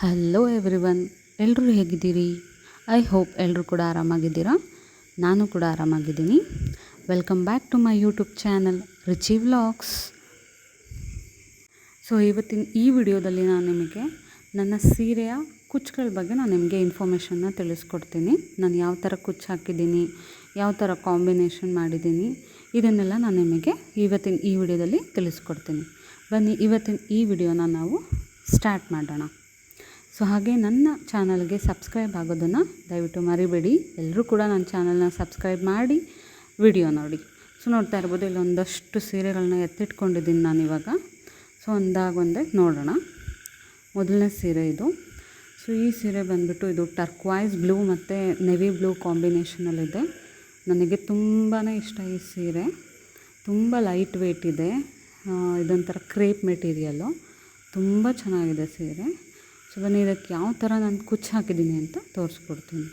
Hello every one ಎಲ್ಲರೂ ಹೇಗಿದ್ದೀರಿ? I hope ಎಲ್ಲರೂ ಕೂಡ ಆರಾಮಾಗಿದ್ದೀರಾ? ನಾನು ಕೂಡ ಆರಾಮಾಗಿದ್ದೀನಿ. Welcome back to my YouTube channel Richi vlogs so ಇವತ್ತಿನ ಈ ವಿಡಿಯೋದಲ್ಲಿ ನಾನು ನಿಮಗೆ ನನ್ನ ಸೀರೆಯ ಕುಚ್ಗಳ ಬಗ್ಗೆ ನಾನು ನಿಮಗೆ ಇನ್ಫಾರ್ಮೇಷನ್ನ ತಿಳಿಸ್ಕೊಡ್ತೀನಿ. ನಾನು ಯಾವ ಥರ ಕುಚ್ಚು ಹಾಕಿದ್ದೀನಿ, ಯಾವ ಥರ ಕಾಂಬಿನೇಷನ್ ಮಾಡಿದ್ದೀನಿ, ಇದನ್ನೆಲ್ಲ ನಾನು ನಿಮಗೆ ಇವತ್ತಿನ ಈ ವಿಡಿಯೋದಲ್ಲಿ ತಿಳಿಸ್ಕೊಡ್ತೀನಿ. ಬನ್ನಿ, ಇವತ್ತಿನ ಈ ವಿಡಿಯೋನ ನಾವು ಸ್ಟಾರ್ಟ್ ಮಾಡೋಣ. ಸೊ ಹಾಗೆ ನನ್ನ ಚಾನಲ್ಗೆ ಸಬ್ಸ್ಕ್ರೈಬ್ ಆಗೋದನ್ನು ದಯವಿಟ್ಟು ಮರಿಬೇಡಿ. ಎಲ್ಲರೂ ಕೂಡ ನನ್ನ ಚಾನಲ್ನ ಸಬ್ಸ್ಕ್ರೈಬ್ ಮಾಡಿ ವಿಡಿಯೋ ನೋಡಿ. ಸೊ ನೋಡ್ತಾ ಇರ್ಬೋದು, ಇಲ್ಲಿ ಒಂದಷ್ಟು ಸೀರೆಗಳನ್ನ ಎತ್ತಿಟ್ಕೊಂಡಿದ್ದೀನಿ ನಾನು ಇವಾಗ ಸೊ ಒಂದಾಗೊಂದೇ ನೋಡೋಣ. ಮೊದಲನೇ ಸೀರೆ ಇದು. ಸೊ ಈ ಸೀರೆ ಬಂದುಬಿಟ್ಟು ಇದು ಟರ್ಕ್ವಾಯ್ಸ್ ಬ್ಲೂ ಮತ್ತು ನೆವಿ ಬ್ಲೂ ಕಾಂಬಿನೇಷನಲ್ಲಿದೆ. ನನಗೆ ತುಂಬಾ ಇಷ್ಟ ಈ ಸೀರೆ. ತುಂಬ ಲೈಟ್ ವೆಯ್ಟ್ ಇದೆ. ಇದೊಂಥರ ಕ್ರೇಪ್ ಮೆಟೀರಿಯಲ್ಲು ತುಂಬ ಚೆನ್ನಾಗಿದೆ ಸೀರೆ. ಸೊ ಬನ್ನಿ ಇದಕ್ಕೆ ಯಾವ ಥರ ನಾನು ಕುಚ್ಚು ಹಾಕಿದ್ದೀನಿ ಅಂತ ತೋರಿಸ್ಕೊಡ್ತೀನಿ.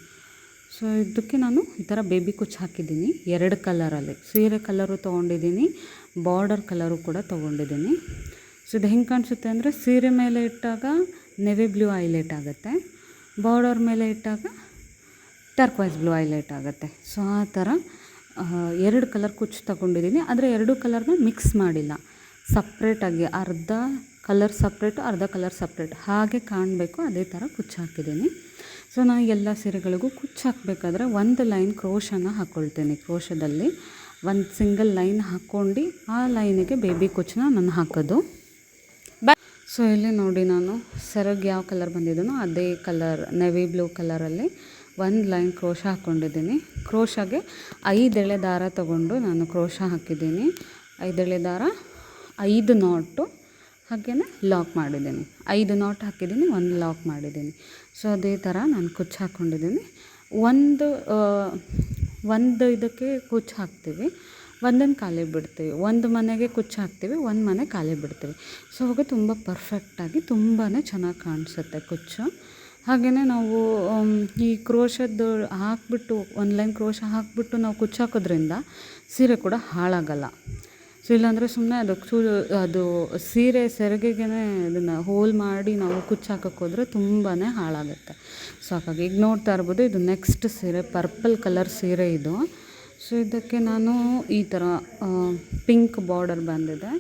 ಸೊ ಇದಕ್ಕೆ ನಾನು ಈ ಥರ ಬೇಬಿ ಕುಚ್ಚು ಹಾಕಿದ್ದೀನಿ. ಎರಡು ಕಲರಲ್ಲಿ. ಸೀರೆ ಕಲರು ತೊಗೊಂಡಿದ್ದೀನಿ, ಬಾರ್ಡರ್ ಕಲರು ಕೂಡ ತೊಗೊಂಡಿದ್ದೀನಿ. ಸೊ ಇದು ಹೆಂಗೆ ಕಾಣಿಸುತ್ತೆ ಅಂದರೆ ಸೀರೆ ಮೇಲೆ ಇಟ್ಟಾಗ ನೆವಿ ಬ್ಲೂ ಹೈಲೈಟ್ ಆಗುತ್ತೆ, ಬಾರ್ಡರ್ ಮೇಲೆ ಇಟ್ಟಾಗ ಟರ್ಕ್ವೈಸ್ ಬ್ಲೂ ಹೈಲೈಟ್ ಆಗುತ್ತೆ. ಸೊ ಆ ಥರ ಎರಡು ಕಲರ್ ಕುಚ್ಚು ತೊಗೊಂಡಿದ್ದೀನಿ. ಆದರೆ ಎರಡು ಕಲರ್ನ ಮಿಕ್ಸ್ ಮಾಡಿಲ್ಲ. ಸಪ್ರೇಟಾಗಿ ಅರ್ಧ ಕಲರ್ ಸಪ್ರೇಟು ಅರ್ಧ ಕಲರ್ ಸಪ್ರೇಟ್ ಹಾಗೆ ಕಾಣಬೇಕು, ಅದೇ ಥರ ಕುಚ್ಚು ಹಾಕಿದ್ದೀನಿ. ಸೊ ನಾನು ಎಲ್ಲ ಸೀರೆಗಳಿಗೂ ಕುಚ್ಚು ಹಾಕಬೇಕಾದ್ರೆ ಒಂದು ಲೈನ್ ಕ್ರೋಶನ ಹಾಕ್ಕೊಳ್ತೀನಿ ಕ್ರೋಶದಲ್ಲಿ ಒಂದು ಸಿಂಗಲ್ ಲೈನ್ ಹಾಕ್ಕೊಂಡು, ಆ ಲೈನಿಗೆ ಬೇಬಿ ಕುಚ್ಚನ್ನ ನಾನು ಹಾಕೋದು. ಸೊ ಇಲ್ಲಿ ನೋಡಿ ನಾನು ಸೆರಗ್ ಯಾವ ಕಲರ್ ಬಂದಿದ್ದೀನೋ ಅದೇ ಕಲರ್ ನೆವಿ ಬ್ಲೂ ಕಲರಲ್ಲಿ ಒಂದು ಲೈನ್ ಕ್ರೋಶ ಹಾಕ್ಕೊಂಡಿದ್ದೀನಿ ಕ್ರೋಶಾಗೆ ಐದೆಳೆ ದಾರ ತಗೊಂಡು ನಾನು ಕ್ರೋಶ ಹಾಕಿದ್ದೀನಿ. ಐದೆಳೆ ದಾರ ಐದು ನಾಟು ಹಾಗೆಯೇ ಲಾಕ್ ಮಾಡಿದ್ದೀನಿ. ಐದು ನಾಟ್ ಹಾಕಿದ್ದೀನಿ, ಒಂದು ಲಾಕ್ ಮಾಡಿದ್ದೀನಿ. ಸೊ ಅದೇ ಥರ ನಾನು ಕುಚ್ಚು ಹಾಕ್ಕೊಂಡಿದ್ದೀನಿ. ಒಂದು ಒಂದು ಇದಕ್ಕೆ ಕುಚ್ಚು ಹಾಕ್ತೀವಿ. ಒಂದನ್ನು ಖಾಲಿ ಬಿಡ್ತೀವಿ. ಒಂದು ಮನೆಗೆ ಕುಚ್ಚು ಹಾಕ್ತೀವಿ, ಒಂದು ಮನೆ ಖಾಲಿ ಬಿಡ್ತೀವಿ. ಸೊ ಅವಾಗ ತುಂಬ ಪರ್ಫೆಕ್ಟಾಗಿ ತುಂಬಾ ಚೆನ್ನಾಗಿ ಕಾಣಿಸುತ್ತೆ ಕುಚ್ಚು. ಹಾಗೆಯೇ ನಾವು ಈ ಕ್ರೋಶದ್ದು ಹಾಕ್ಬಿಟ್ಟು ಒಂದು ಲೈನ್ ಕ್ರೋಶ ಹಾಕ್ಬಿಟ್ಟು ನಾವು ಕುಚ್ಚು ಹಾಕೋದ್ರಿಂದ ಸೀರೆ ಕೂಡ ಹಾಳಾಗಲ್ಲ. ಸೊ ಇಲ್ಲಾಂದರೆ ಸುಮ್ಮನೆ ಅದಕ್ಕೆ ಅದು ಸೀರೆ ಸೆರಗಿಗೆ ಅದನ್ನು ಹೋಲ್ ಮಾಡಿ ನಾವು ಕುಚ್ಚು ಹಾಕಕ್ಕೆ ಹೋದರೆ ತುಂಬಾ ಹಾಳಾಗುತ್ತೆ. ಸೊ ಹಾಗಾಗಿ ಈಗ ನೋಡ್ತಾ ಇರ್ಬೋದು ಇದು ನೆಕ್ಸ್ಟ್ ಸೀರೆ ಪರ್ಪಲ್ ಕಲರ್ ಸೀರೆ ಇದು. ಸೊ ಇದಕ್ಕೆ ನಾನು ಈ ಥರ ಪಿಂಕ್ ಬಾರ್ಡರ್ ಬಂದಿದೆ.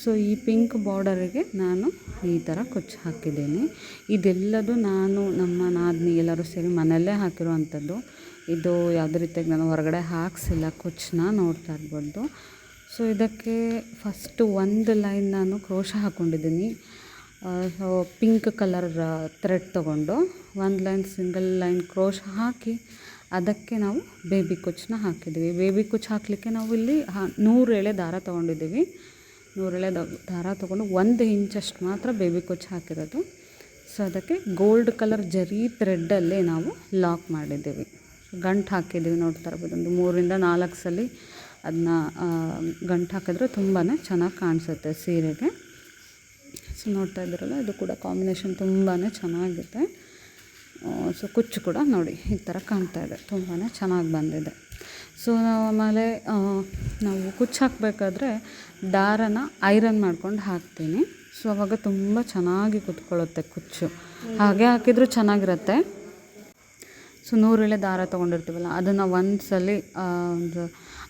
ಸೊ ಈ ಪಿಂಕ್ ಬಾರ್ಡರಿಗೆ ನಾನು ಈ ಥರ ಕುಚ್ಚು ಹಾಕಿದ್ದೀನಿ. ಇದೆಲ್ಲದು ನಾನು ನಮ್ಮ ನಾದಿನಿ ಎಲ್ಲರೂ ಸೇರಿ ಮನೆಯಲ್ಲೇ ಹಾಕಿರುವಂಥದ್ದು. ಇದು ಯಾವುದೇ ರೀತಿಯಾಗಿ ನಾನು ಹೊರಗಡೆ ಹಾಕ್ಸಿಲ್ಲ ಕುಚ್ಚನ್ನ ನೋಡ್ತಾ ಇರ್ಬೋದು. ಸೊ ಇದಕ್ಕೆ ಫಸ್ಟು ಒಂದು ಲೈನ್ ನಾನು ಕ್ರೋಶ ಹಾಕ್ಕೊಂಡಿದ್ದೀನಿ ಸೊ ಪಿಂಕ್ ಕಲರ್ ಥ್ರೆಡ್ ತೊಗೊಂಡು ಒಂದು ಲೈನ್ ಸಿಂಗಲ್ ಲೈನ್ ಕ್ರೋಶ ಹಾಕಿ ಅದಕ್ಕೆ ನಾವು ಬೇಬಿ ಕುಚ್ಚನ್ನ ಹಾಕಿದ್ದೀವಿ. ಬೇಬಿ ಕುಚ್ಚು ಹಾಕಲಿಕ್ಕೆ ನಾವು ಇಲ್ಲಿ ನೂರು ಎಳೆ ದಾರ ತೊಗೊಂಡಿದ್ದೀವಿ. ನೂರು ಎಳೆ ದ- ದಾರ ತೊಗೊಂಡು ಒಂದು ಇಂಚಷ್ಟು ಮಾತ್ರ ಬೇಬಿ ಕುಚ್ಚು ಹಾಕಿರೋದು. ಸೊ ಅದಕ್ಕೆ ಗೋಲ್ಡ್ ಕಲರ್ ಜರಿ ಥ್ರೆಡ್ಡಲ್ಲೇ ನಾವು ಲಾಕ್ ಮಾಡಿದ್ದೀವಿ. ಗಂಟು ಹಾಕಿದ್ದೀವಿ ನೋಡ್ತಾ ಇರ್ಬೋದು. ಒಂದು ಮೂರಿಂದ ನಾಲ್ಕು ಸಲ ಅದನ್ನ ಗಂಟು ಹಾಕಿದ್ರೆ ತುಂಬಾ ಚೆನ್ನಾಗಿ ಕಾಣಿಸುತ್ತೆ ಸೀರೆಗೆ. ಸೊ ನೋಡ್ತಾ ಇದ್ದೀರಲ್ಲ, ಇದು ಕೂಡ ಕಾಂಬಿನೇಷನ್ ತುಂಬಾ ಚೆನ್ನಾಗಿದೆ. ಸೊ ಕುಚ್ಚು ಕೂಡ ನೋಡಿ, ಈ ಥರ ಕಾಣ್ತಾ ಇದೆ. ತುಂಬಾ ಚೆನ್ನಾಗಿ ಬಂದಿದೆ. ಸೊ ನಾವು ಆಮೇಲೆ ನಾವು ಕುಚ್ಚು ಹಾಕಬೇಕಾದ್ರೆ ದಾರನ ಐರನ್ ಮಾಡ್ಕೊಂಡು ಹಾಕ್ತೀನಿ. ಸೊ ಅವಾಗ ತುಂಬ ಚೆನ್ನಾಗಿ ಕುತ್ಕೊಳ್ಳುತ್ತೆ ಕುಚ್ಚು. ಹಾಗೆ ಹಾಕಿದರೂ ಚೆನ್ನಾಗಿರುತ್ತೆ. ಸೊ ನೂರೆಳೆ ದಾರ ತೊಗೊಂಡಿರ್ತೀವಲ್ಲ, ಅದನ್ನು ಒಂದು ಸಲ ಒಂದು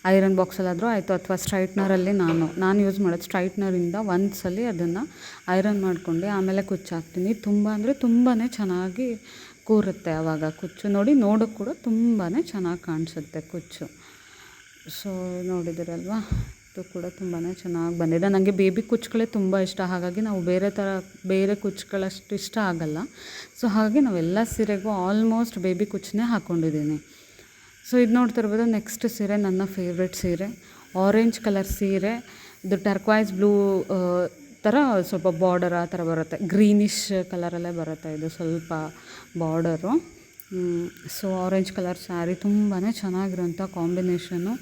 ಐರನ್ ಬಾಕ್ಸಲ್ಲಾದರೂ ಆಯಿತು, ಅಥವಾ ಸ್ಟ್ರೈಟ್ನರಲ್ಲಿ ನಾನು. ನಾನು ಯೂಸ್ ಮಾಡೋದು ಸ್ಟ್ರೈಟ್ನರಿಂದ ಒಂದು ಸಲ ಅದನ್ನು ಐರನ್ ಮಾಡ್ಕೊಂಡು ಆಮೇಲೆ ಕುಚ್ಚು ಹಾಕ್ತೀನಿ. ತುಂಬ ಅಂದರೆ ತುಂಬಾ ಚೆನ್ನಾಗಿ ಕೂರುತ್ತೆ ಆವಾಗ ಕುಚ್ಚು. ನೋಡಿ ನೋಡೋಕ್ಕೆ ಕೂಡ ತುಂಬಾ ಚೆನ್ನಾಗಿ ಕಾಣಿಸುತ್ತೆ ಕುಚ್ಚು. ಸೊ ನೋಡಿದಿರಲ್ವಾ? ಇದು ಕೂಡ ತುಂಬಾ ಚೆನ್ನಾಗಿ ಬಂದಿದೆ. ನನಗೆ ಬೇಬಿ ಕುಚ್ಚುಗಳೇ ತುಂಬ ಇಷ್ಟ. ಹಾಗಾಗಿ ನಾವು ಬೇರೆ ಥರ, ಬೇರೆ ಕುಚ್ಚುಗಳಷ್ಟು ಇಷ್ಟ ಆಗಲ್ಲ. ಸೊ ಹಾಗಾಗಿ ನಾವೆಲ್ಲ ಸೀರೆಗೂ ಆಲ್ಮೋಸ್ಟ್ ಬೇಬಿ ಕುಚ್ಚನ್ನೇ ಹಾಕ್ಕೊಂಡಿದ್ದೀನಿ ಸೊ ಇದು ನೋಡ್ತಾ ಇರ್ಬೋದು ನೆಕ್ಸ್ಟ್ ಸೀರೆ, ನನ್ನ ಫೇವ್ರೆಟ್ ಸೀರೆ. ಆರೆಂಜ್ ಕಲರ್ ಸೀರೆ, ಇದು ಟರ್ಕ್ವೈಸ್ ಬ್ಲೂ ಥರ ಸ್ವಲ್ಪ ಬಾರ್ಡರ್ ಆ ಥರ ಬರುತ್ತೆ. ಗ್ರೀನಿಶ್ ಕಲರಲ್ಲೇ ಬರುತ್ತೆ ಇದು ಸ್ವಲ್ಪ border so orange colour sari ತುಂಬಾ ಚೆನ್ನಾಗಿರೋಂಥ ಕಾಂಬಿನೇಷನು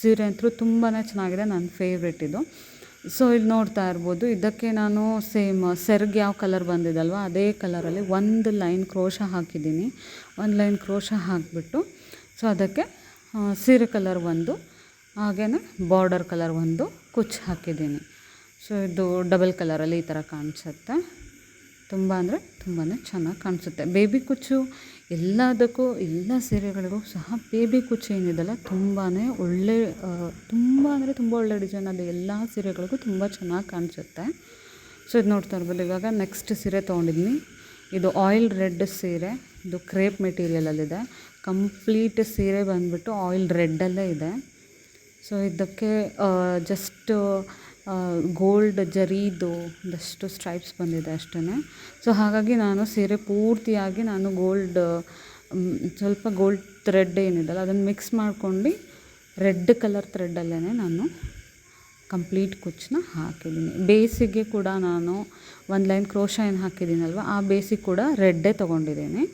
ಸೀರೆ ಅಂತೂ ತುಂಬಾ ಚೆನ್ನಾಗಿದೆ, ನನ್ನ ಫೇವ್ರೆಟ್ ಇದು. ಸೊ ಇಲ್ಲಿ ನೋಡ್ತಾ ಇರ್ಬೋದು, ಇದಕ್ಕೆ ನಾನು ಸೇಮ್ ಸೆರ್ಗ್ ಯಾವ ಕಲರ್ ಬಂದಿದಲ್ವ, ಅದೇ ಕಲರಲ್ಲಿ ಒಂದು ಲೈನ್ ಕ್ರೋಶ ಹಾಕಿದ್ದೀನಿ. ಒಂದು ಲೈನ್ ಕ್ರೋಶ ಹಾಕಿಬಿಟ್ಟು ಸೊ ಅದಕ್ಕೆ ಸೀರೆ ಕಲರ್ ಒಂದು ಹಾಗೆಯೇ ಬಾರ್ಡರ್ ಕಲರ್ ಒಂದು ಕುಚ್ಚು ಹಾಕಿದ್ದೀನಿ. ಸೊ ಇದು ಡಬಲ್ ಕಲರಲ್ಲಿ ಈ ಥರ ಕಾಣಿಸುತ್ತೆ. ತುಂಬ ಅಂದರೆ ತುಂಬಾ ಚೆನ್ನಾಗಿ ಕಾಣಿಸುತ್ತೆ. ಬೇಬಿ ಕುಚ್ಚು, ಎಲ್ಲದಕ್ಕೂ, ಎಲ್ಲ ಸೀರೆಗಳಿಗೂ ಸಹ ಬೇಬಿ ಕುಚ್ಚು ಏನಿದೆಲ್ಲ ತುಂಬಾ ಒಳ್ಳೆ ತುಂಬ ಅಂದರೆ ತುಂಬ ಒಳ್ಳೆ ಡಿಸೈನ್ ಅದು ಎಲ್ಲ ಸೀರೆಗಳಿಗೂ ತುಂಬ ಚೆನ್ನಾಗಿ ಕಾಣಿಸುತ್ತೆ. ಸೊ ಇದು ನೋಡ್ತಾ ಇರ್ಬೋದು. ಇವಾಗ ನೆಕ್ಸ್ಟ್ ಸೀರೆ ತೊಗೊಂಡಿದ್ದೀನಿ ಇದು ಆಯಿಲ್ ರೆಡ್ ಸೀರೆ. ಇದು ಕ್ರೇಪ್ ಮೆಟೀರಿಯಲಲ್ಲಿದೆ ಕಂಪ್ಲೀಟ್ ಸೀರೆ ಬಂದುಬಿಟ್ಟು ಆಯಿಲ್ ರೆಡ್ಡಲ್ಲೇ ಇದೆ. ಸೊ ಇದಕ್ಕೆ ಜಸ್ಟ್ ಗೋಲ್ಡ್ ಜರೀದು ಒಂದಷ್ಟು ಸ್ಟ್ರೈಪ್ಸ್ ಬಂದಿದೆ ಅಷ್ಟೇ ಸೊ ಹಾಗಾಗಿ ನಾನು ಸೀರೆ ಪೂರ್ತಿಯಾಗಿ ನಾನು ಗೋಲ್ಡ್ ಸ್ವಲ್ಪ ಗೋಲ್ಡ್ ಥ್ರೆಡ್ ಏನಿದೆಲ್ಲ ಅದನ್ನು ಮಿಕ್ಸ್ ಮಾಡ್ಕೊಂಡು ರೆಡ್ ಕಲರ್ ಥ್ರೆಡ್ಡಲ್ಲೇ ನಾನು ಕಂಪ್ಲೀಟ್ ಕುಚ್ಚನ್ನ ಹಾಕಿದ್ದೀನಿ. ಬೇಸಿಗೆ ಕೂಡ ನಾನು ಒಂದು ಲೈನ್ ಕ್ರೋಶ ಏನು ಹಾಕಿದ್ದೀನಲ್ವ, ಆ ಬೇಸಿಗೆ ಕೂಡ ರೆಡ್ಡೇ ತೊಗೊಂಡಿದ್ದೀನಿ.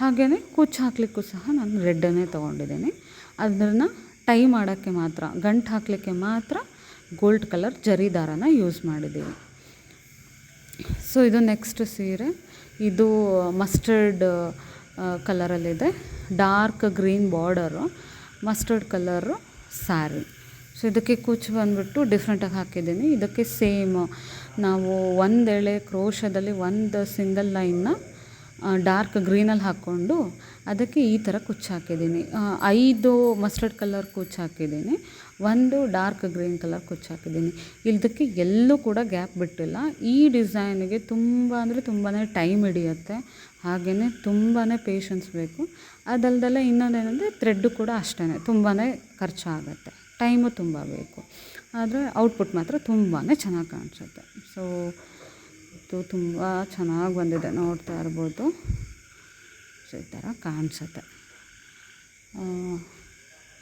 ಹಾಗೆಯೇ ಕುಚ್ಚು ಹಾಕಲಿಕ್ಕೂ ಸಹ ನಾನು ರೆಡ್ಡನ್ನೇ ತೊಗೊಂಡಿದ್ದೀನಿ. ಅದನ್ನು ಟೈ ಮಾಡೋಕ್ಕೆ ಮಾತ್ರ, ಗಂಟು ಹಾಕಲಿಕ್ಕೆ ಮಾತ್ರ ಗೋಲ್ಡ್ ಕಲರ್ ಜರಿದಾರನ ಯೂಸ್ ಮಾಡಿದ್ದೀವಿ. ಸೊ, ಇದು ನೆಕ್ಸ್ಟ್ ಸೀರೆ. ಇದು mustard ಕಲರಲ್ಲಿದೆ. Dark green border, mustard colour sari. So, ಇದಕ್ಕೆ ಕುಚ್ ಬಂದುಬಿಟ್ಟು ಡಿಫ್ರೆಂಟಾಗಿ ಹಾಕಿದ್ದೀನಿ. ಇದಕ್ಕೆ ಸೇಮ್, ನಾವು ಒಂದೆಳೆ ಕ್ರೋಶದಲ್ಲಿ ಒಂದು ಸಿಂಗಲ್ ಲೈನ್ನ ಡಾರ್ಕ್ ಗ್ರೀನಲ್ಲಿ ಹಾಕ್ಕೊಂಡು ಅದಕ್ಕೆ ಈ ಥರ ಕುಚ್ಚು ಹಾಕಿದ್ದೀನಿ. ಐದು ಮಸ್ಟರ್ಡ್ ಕಲರ್ ಕುಚ್ಚು ಹಾಕಿದ್ದೀನಿ. ಒಂದು ಡಾರ್ಕ್ ಗ್ರೀನ್ ಕಲರ್ ಕುಚ್ಚು ಹಾಕಿದ್ದೀನಿ. ಇದಕ್ಕೆ ಎಲ್ಲೂ ಕೂಡ ಗ್ಯಾಪ್ ಬಿಟ್ಟಿಲ್ಲ. ಈ ಡಿಸೈನಿಗೆ ತುಂಬ ಅಂದರೆ ತುಂಬಾ ಟೈಮ್ ಹಿಡಿಯುತ್ತೆ. ಹಾಗೆಯೇ ತುಂಬಾ ಪೇಷನ್ಸ್ ಬೇಕು. ಅದಲ್ದಲ್ಲೇ ಇನ್ನೊಂದೇನೆಂದರೆ ಥ್ರೆಡ್ಡು ಕೂಡ ಅಷ್ಟೇ ತುಂಬಾ ಖರ್ಚಾಗತ್ತೆ. ಟೈಮು ತುಂಬ ಬೇಕು. ಆದರೆ ಔಟ್ಪುಟ್ ಮಾತ್ರ ತುಂಬಾ ಚೆನ್ನಾಗಿ ಕಾಣಿಸುತ್ತೆ. ಸೊ ಇದು ತುಂಬ ಚೆನ್ನಾಗಿ ಬಂದಿದೆ. ನೋಡ್ತಾ ಇರ್ಬೋದು. ಸೊ, ಈ ಥರ ಕಾಣಿಸುತ್ತೆ.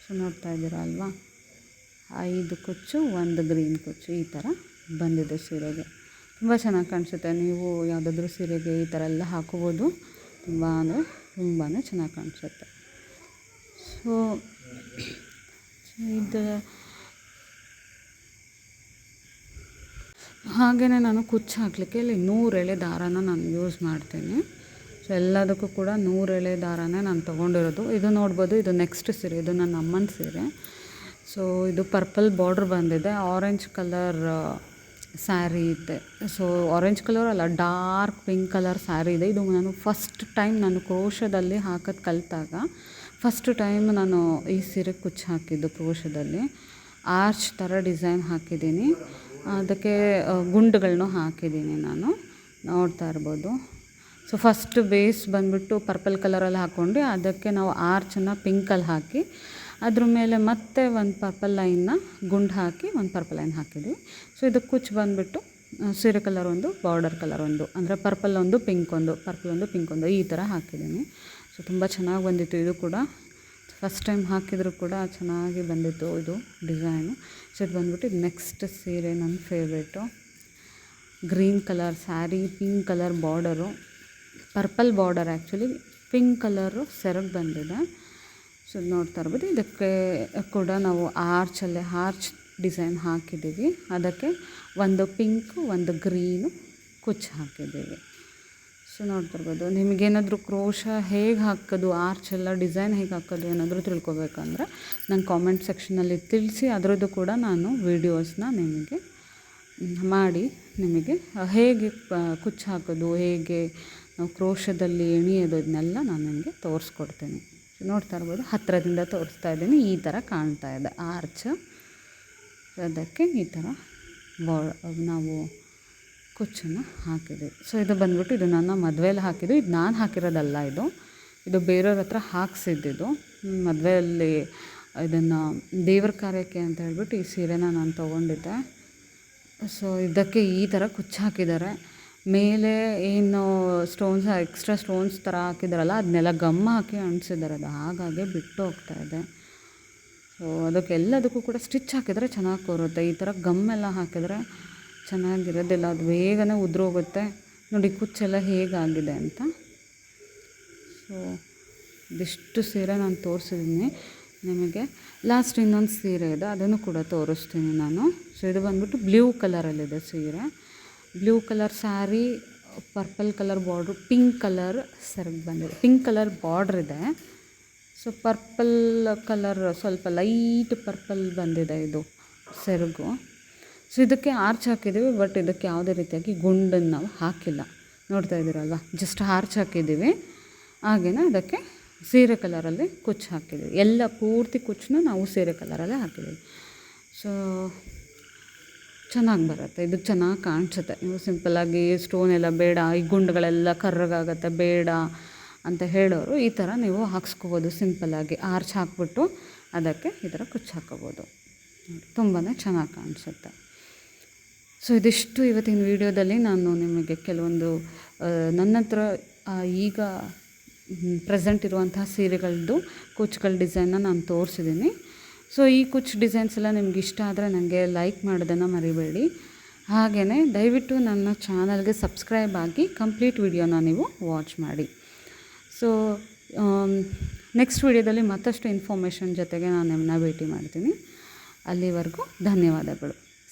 ಸೊ, ನೋಡ್ತಾ ಇದ್ದೀರಾ ಅಲ್ವಾ? ಐದು ಕುಚ್ಚು, ಒಂದು ಗ್ರೀನ್ ಕುಚ್ಚು ಈ ಥರ ಬಂದಿದೆ ಸೀರೆಗೆ. ತುಂಬ ಚೆನ್ನಾಗಿ ಕಾಣಿಸುತ್ತೆ. ನೀವು ಯಾವುದಾದ್ರೂ ಸೀರೆಗೆ ಈ ಥರ ಎಲ್ಲ ಹಾಕೋಬೋದು. ತುಂಬ ಅಂದರೆ ತುಂಬಾ ಚೆನ್ನಾಗಿ ಕಾಣಿಸುತ್ತೆ. ಸೊ, ಇದು ಹಾಗೆಯೇ ನಾನು ಕುಚ್ಚು ಹಾಕಲಿಕ್ಕೆ ಇಲ್ಲಿ ಎಳೆ ದಾರಾನ ನಾನು ಯೂಸ್ ಮಾಡ್ತೀನಿ. ಸೊ ಎಲ್ಲದಕ್ಕೂ ಕೂಡ ನೂರು ಎಳೆ ದಾರನೇ ನಾನು ತೊಗೊಂಡಿರೋದು. ಇದು ನೋಡ್ಬೋದು, ಇದು ನೆಕ್ಸ್ಟ್ ಸೀರೆ, ಇದು ನನ್ನ ಅಮ್ಮನ ಸೀರೆ. ಸೊ ಇದು ಪರ್ಪಲ್ ಬಾರ್ಡ್ರ್ ಬಂದಿದೆ. ಆರೆಂಜ್ ಕಲರ್ ಸ್ಯಾರಿ ಇದೆ. ಸೊ ಆರೆಂಜ್ ಕಲರ್ ಅಲ್ಲ ಡಾರ್ಕ್ ಪಿಂಕ್ ಕಲರ್ ಸ್ಯಾರಿ ಇದೆ. ಇದು ನಾನು ಫಸ್ಟ್ ಟೈಮ್ ನಾನು ಕ್ರೋಶದಲ್ಲಿ ಹಾಕೋದು ಕಲಿತಾಗ ಫಸ್ಟ್ ಟೈಮ್ ನಾನು ಈ ಸೀರೆ ಕುಚ್ಚು ಹಾಕಿದ್ದು ಕ್ರೋಶದಲ್ಲಿ. ಆರ್ಚ್ ಥರ ಡಿಸೈನ್ ಹಾಕಿದ್ದೀನಿ. ಅದಕ್ಕೆ ಗುಂಡುಗಳನ್ನು ಹಾಕಿದ್ದೀನಿ ನಾನು. ನೋಡ್ತಾ ಇರ್ಬೋದು. ಸೊ ಫಸ್ಟ್ ಬೇಸ್ ಬಂದುಬಿಟ್ಟು ಪರ್ಪಲ್ ಕಲರಲ್ಲಿ ಹಾಕ್ಕೊಂಡು, ಅದಕ್ಕೆ ನಾವು ಆರ್ಚನ್ನು ಪಿಂಕಲ್ಲಿ ಹಾಕಿ, ಅದ್ರ ಮೇಲೆ ಮತ್ತೆ ಒಂದು ಪರ್ಪಲ್ ಲೈನ್ನ ಗುಂಡು ಹಾಕಿ, ಒಂದು ಪರ್ಪಲ್ ಲೈನ್ ಹಾಕಿದ್ವಿ. ಸೊ ಇದಕ್ಕೆ ಕುಚ್ಚು ಬಂದುಬಿಟ್ಟು ಸೀರೆ ಕಲರ್ ಒಂದು ಬಾರ್ಡರ್ ಕಲರ್ ಒಂದು, ಅಂದರೆ ಪರ್ಪಲ್ ಒಂದು ಪಿಂಕ್ ಒಂದು ಪರ್ಪಲ್ ಒಂದು ಪಿಂಕ್ ಒಂದು ಈ ಥರ ಹಾಕಿದ್ದೀನಿ. ಸೊ ತುಂಬ ಚೆನ್ನಾಗಿ ಬಂದಿತ್ತು ಇದು ಕೂಡ. ಫಸ್ಟ್ ಟೈಮ್ ಹಾಕಿದರೂ ಕೂಡ ಚೆನ್ನಾಗಿ ಬಂದಿತ್ತು ಇದು ಡಿಸೈನು. ಸೊ, ಇದು ಬಂದ್ಬಿಟ್ಟು ಇದು ನೆಕ್ಸ್ಟ್ ಸೀರೆ ನನ್ನ favourite green colour sari pink colour border purple border actually pink colour ಸೆರಗ್ ಬಂದಿದೆ. ಸೊ ನೋಡ್ತಾ ಇರ್ಬೋದು. ಇದಕ್ಕೆ ಕೂಡ ನಾವು ಆರ್ಚಲ್ಲೇ ಆರ್ಚ್ ಡಿಸೈನ್ ಹಾಕಿದ್ದೀವಿ. ಅದಕ್ಕೆ ಒಂದು ಪಿಂಕು ಒಂದು ಗ್ರೀನು ಕುಚ್ಚು ಹಾಕಿದ್ದೀವಿ. ಸೊ ನೋಡ್ತಿರ್ಬೋದು. ನಿಮಗೇನಾದರೂ ಕ್ರೋಶ ಹೇಗೆ ಹಾಕೋದು ಆರ್ಚ್ ಎಲ್ಲ ಡಿಸೈನ್ ಹೇಗೆ ಹಾಕೋದು ಏನಾದರೂ ತಿಳ್ಕೊಬೇಕಂದ್ರೆ ನಂಗೆ ಕಾಮೆಂಟ್ ಸೆಕ್ಷನಲ್ಲಿ ತಿಳಿಸಿ, ಅದರದ್ದು ಕೂಡ ನಾನು ವೀಡಿಯೋಸ್ನ ನಿಮಗೆ ಮಾಡಿ, ನಿಮಗೆ ಹೇಗೆ ಕುಚ್ಚು ಹಾಕೋದು, ಹೇಗೆ ನಾವು ಕ್ರೋಶದಲ್ಲಿ ಎಣಿಯೋದು ಇದನ್ನೆಲ್ಲ ನಾನು ನಿಮಗೆ ತೋರಿಸ್ಕೊಡ್ತೀನಿ. ನೋಡ್ತಾ ಇರ್ಬೋದು ಹತ್ತಿರದಿಂದ ತೋರಿಸ್ತಾ ಇದ್ದೀನಿ, ಈ ಥರ ಕಾಣ್ತಾ ಇದೆ. ಆರ್ಚ್ ಅದಕ್ಕೆ ಈ ಥರ ಬಾ ನಾವು ಕುಚ್ಚನ್ನು ಹಾಕಿದೆ. ಸೊ ಇದು ಬಂದ್ಬಿಟ್ಟು ಇದು ನನ್ನ ಮದುವೆಯಲ್ಲಿ ಹಾಕಿದ್ದು. ಇದು ನಾನು ಹಾಕಿರೋದಲ್ಲ ಇದು. ಇದು ಬೇರೆಯವ್ರ ಹತ್ರ ಹಾಕ್ಸಿದ್ದಿದ್ದು ಮದುವೆಯಲ್ಲಿ ಇದನ್ನು ದೇವ್ರ ಕಾರ್ಯಕ್ಕೆ ಅಂತ ಹೇಳ್ಬಿಟ್ಟು ಈ ಸೀರೆನ ನಾನು ತೊಗೊಂಡಿದ್ದೆ. ಸೊ ಇದಕ್ಕೆ ಈ ಥರ ಕುಚ್ಚು ಹಾಕಿದ್ದಾರೆ. ಮೇಲೆ ಏನು ಸ್ಟೋನ್ಸ್ ಎಕ್ಸ್ಟ್ರಾ ಸ್ಟೋನ್ಸ್ ಥರ ಹಾಕಿದಾರಲ್ಲ ಅದನ್ನೆಲ್ಲ ಗಮ್ ಹಾಕಿ ಅಂಟಿಸಿದ್ದಾರೆ. ಅದು ಹಾಗಾಗಿ ಬಿಟ್ಟು ಹೋಗ್ತಾ ಇದೆ. ಸೊ ಅದಕ್ಕೆ ಎಲ್ಲದಕ್ಕೂ ಕೂಡ ಸ್ಟಿಚ್ ಹಾಕಿದರೆ ಚೆನ್ನಾಗಿ ಕೂರುತ್ತೆ. ಈ ಥರ ಗಮ್ಮೆಲ್ಲ ಹಾಕಿದರೆ ಚೆನ್ನಾಗಿರೋದಿಲ್ಲ. ಅದು ಬೇಗನೆ ಉದುರೋಗುತ್ತೆ. ನೋಡಿ ಕುಚ್ಚೆಲ್ಲ ಹೇಗಾಗಿದೆ ಅಂತ. ಸೊ ಇದಿಷ್ಟು ಸೀರೆ ನಾನು ತೋರಿಸಿದ್ದೀನಿ. ನಿಮಗೆ ಲಾಸ್ಟ್ ಇನ್ನೊಂದು ಸೀರೆ ಇದೆ. ಅದನ್ನು ಕೂಡ ತೋರಿಸ್ತೀನಿ ನಾನು. ಸೊ ಇದು ಬಂದ್ಬಿಟ್ಟು ಬ್ಲೂ ಕಲರಲ್ಲಿದೆ ಸೀರೆ. Blue colour sari purple colour border pink colour ಸೆರಗು ಬಂದಿದೆ. ಪಿಂಕ್ ಕಲರ್ ಬಾರ್ಡ್ರ್ ಇದೆ. ಸೊ ಪರ್ಪಲ್ ಕಲರ್ ಸ್ವಲ್ಪ ಲೈಟ್ ಪರ್ಪಲ್ ಬಂದಿದೆ ಇದು. ಸೆರಗು ಸೊ ಇದಕ್ಕೆ ಆರ್ಚ್ ಹಾಕಿದ್ದೀವಿ ಬಟ್ ಇದಕ್ಕೆ ಯಾವುದೇ ರೀತಿಯಾಗಿ ಗುಂಡನ್ನು ನಾವು ಹಾಕಿಲ್ಲ. ನೋಡ್ತಾ ಇದ್ದೀರಲ್ವ? ಜಸ್ಟ್ ಆರ್ಚ್ ಹಾಕಿದ್ದೀವಿ. ಹಾಗೆಯೇ ಅದಕ್ಕೆ ಸೀರೆ ಕಲರಲ್ಲಿ ಕುಚ್ಚು ಹಾಕಿದ್ದೀವಿ. ಎಲ್ಲ ಪೂರ್ತಿ ಕುಚ್ಚನ್ನ ನಾವು ಸೀರೆ ಕಲರಲ್ಲೇ ಹಾಕಿದ್ದೀವಿ. ಸೊ ಚೆನ್ನಾಗಿ ಬರುತ್ತೆ. ಇದು ಚೆನ್ನಾಗಿ ಕಾಣಿಸುತ್ತೆ. ನೀವು ಸಿಂಪಲ್ಲಾಗಿ ಸ್ಟೋನ್ ಎಲ್ಲ ಬೇಡ, ಈ ಗುಂಡುಗಳೆಲ್ಲ ಕರ್ರಗಾಗತ್ತೆ, ಬೇಡ ಅಂತ ಹೇಳೋರು ಈ ಥರ ನೀವು ಹಾಕ್ಸ್ಕೋಬೋದು. ಸಿಂಪಲ್ಲಾಗಿ ಆರ್ಚ್ ಹಾಕ್ಬಿಟ್ಟು ಅದಕ್ಕೆ ಈ ಥರ ಕುಚ್ಚು ಹಾಕೋಬೋದು ತುಂಬಾ ಚೆನ್ನಾಗಿ ಕಾಣಿಸುತ್ತೆ. ಸೊ ಇದಿಷ್ಟು ಇವತ್ತಿನ ವಿಡಿಯೋದಲ್ಲಿ ನಾನು ನಿಮಗೆ ಕೆಲವೊಂದು ನನ್ನ ಹತ್ರ ಈಗ ಪ್ರೆಸೆಂಟ್ ಇರುವಂತಹ ಸೀರೆಗಳದ್ದು ಕುಚ್ಗಳ ಡಿಸೈನ್ನ ನಾನು ತೋರಿಸಿದ್ದೀನಿ. ಸೊ ಈ ಕುಚ್ ಡಿಸೈನ್ಸ್ ಎಲ್ಲ ನಿಮ್ಗೆ ಇಷ್ಟ ಆದರೆ ನನಗೆ ಲೈಕ್ ಮಾಡೋದನ್ನು ಮರಿಬೇಡಿ. ಹಾಗೆಯೇ ದಯವಿಟ್ಟು ನನ್ನ ಚಾನಲ್ಗೆ ಸಬ್ಸ್ಕ್ರೈಬ್ ಆಗಿ ಕಂಪ್ಲೀಟ್ ವಿಡಿಯೋನ ನೀವು ವಾಚ್ ಮಾಡಿ. ಸೊ ನೆಕ್ಸ್ಟ್ ವಿಡಿಯೋದಲ್ಲಿ ಮತ್ತಷ್ಟು ಇನ್ಫಾರ್ಮೇಷನ್ ಜೊತೆಗೆ ನಾನು ನಿಮ್ಮನ್ನ ಭೇಟಿ ಮಾಡ್ತೀನಿ. ಅಲ್ಲಿವರೆಗೂ ಧನ್ಯವಾದಗಳು.